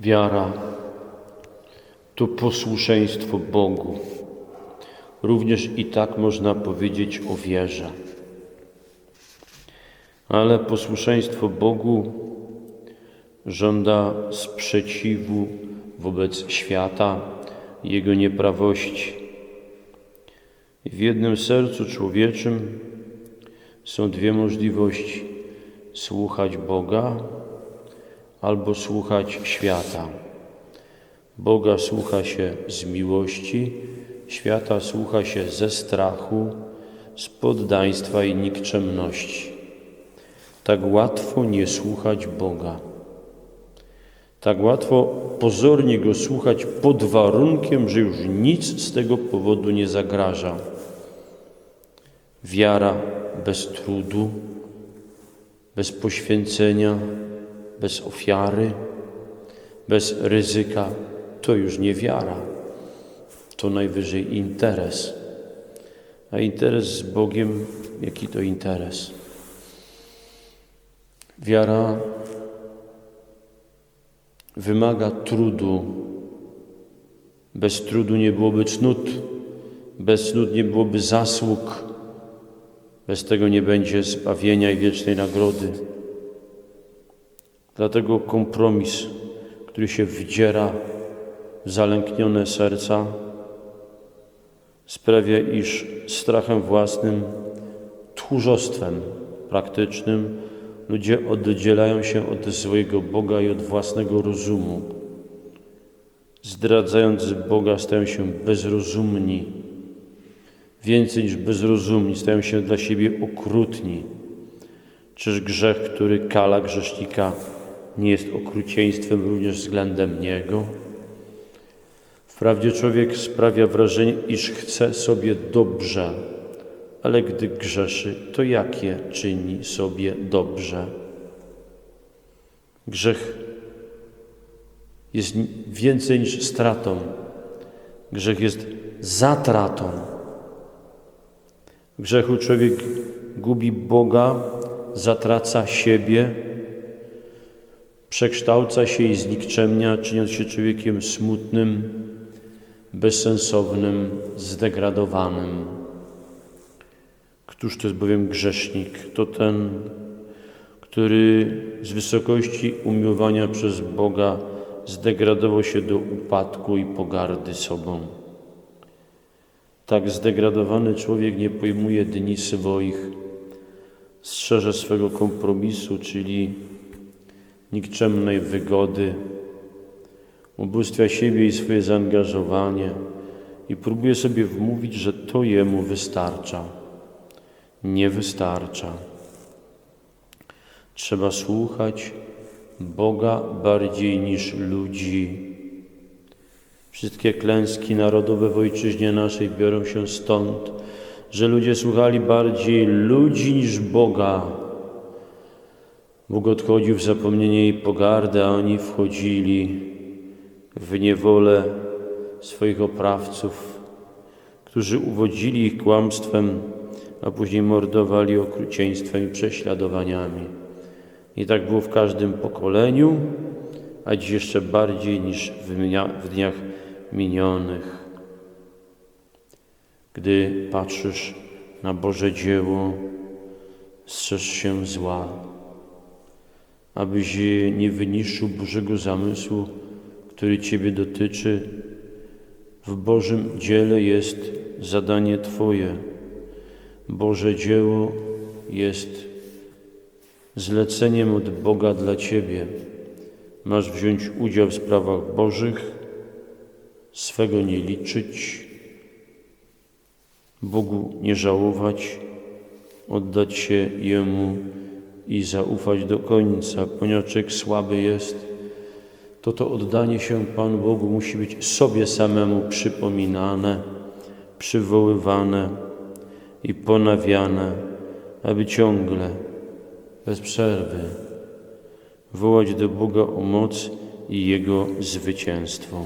Wiara to posłuszeństwo Bogu. Również i tak można powiedzieć o wierze. Ale posłuszeństwo Bogu żąda sprzeciwu wobec świata, jego nieprawości. W jednym sercu człowieczym są dwie możliwości: słuchać Boga albo słuchać świata. Boga słucha się z miłości, świata słucha się ze strachu, z poddaństwa i nikczemności. Tak łatwo nie słuchać Boga. Tak łatwo pozornie Go słuchać pod warunkiem, że już nic z tego powodu nie zagraża. Wiara bez trudu, bez poświęcenia, bez ofiary, bez ryzyka to już nie wiara, to najwyżej interes. A interes z Bogiem, jaki to interes? Wiara wymaga trudu. Bez trudu nie byłoby cnót, bez cnót nie byłoby zasług, bez tego nie będzie zbawienia i wiecznej nagrody. Dlatego kompromis, który się wdziera w zalęknione serca, sprawia, iż strachem własnym, tchórzostwem praktycznym ludzie oddzielają się od swojego Boga i od własnego rozumu. Zdradzając Boga, stają się bezrozumni. Więcej niż bezrozumni, stają się dla siebie okrutni. Czyż grzech, który kala grzesznika, nie jest okrucieństwem również względem Niego? Wprawdzie człowiek sprawia wrażenie, iż chce sobie dobrze, ale gdy grzeszy, to jakie czyni sobie dobrze? Grzech jest więcej niż stratą. Grzech jest zatratą. W grzechu człowiek gubi Boga, zatraca siebie, przekształca się i znikczemnia, czyniąc się człowiekiem smutnym, bezsensownym, zdegradowanym. Któż to jest bowiem grzesznik? To ten, który z wysokości umiłowania przez Boga zdegradował się do upadku i pogardy sobą. Tak zdegradowany człowiek nie pojmuje dni swoich, strzeże swego kompromisu, czyli nikczemnej wygody, ubóstwia siebie i swoje zaangażowanie i próbuje sobie wmówić, że to jemu wystarcza. Nie wystarcza. Trzeba słuchać Boga bardziej niż ludzi. Wszystkie klęski narodowe w ojczyźnie naszej biorą się stąd, że ludzie słuchali bardziej ludzi niż Boga. Bóg odchodził w zapomnienie i pogardę, a oni wchodzili w niewolę swoich oprawców, którzy uwodzili ich kłamstwem, a później mordowali okrucieństwem i prześladowaniami. I tak było w każdym pokoleniu, a dziś jeszcze bardziej niż w, dniach minionych. Gdy patrzysz na Boże dzieło, strzeż się zła, abyś nie wyniszczył Bożego zamysłu, który Ciebie dotyczy. W Bożym dziele jest zadanie Twoje. Boże dzieło jest zleceniem od Boga dla Ciebie. Masz wziąć udział w sprawach Bożych, swego nie liczyć, Bogu nie żałować, oddać się Jemu i zaufać do końca, ponieważ słaby jest, to to oddanie się Panu Bogu musi być sobie samemu przypominane, przywoływane i ponawiane, aby ciągle, bez przerwy, wołać do Boga o moc i Jego zwycięstwo.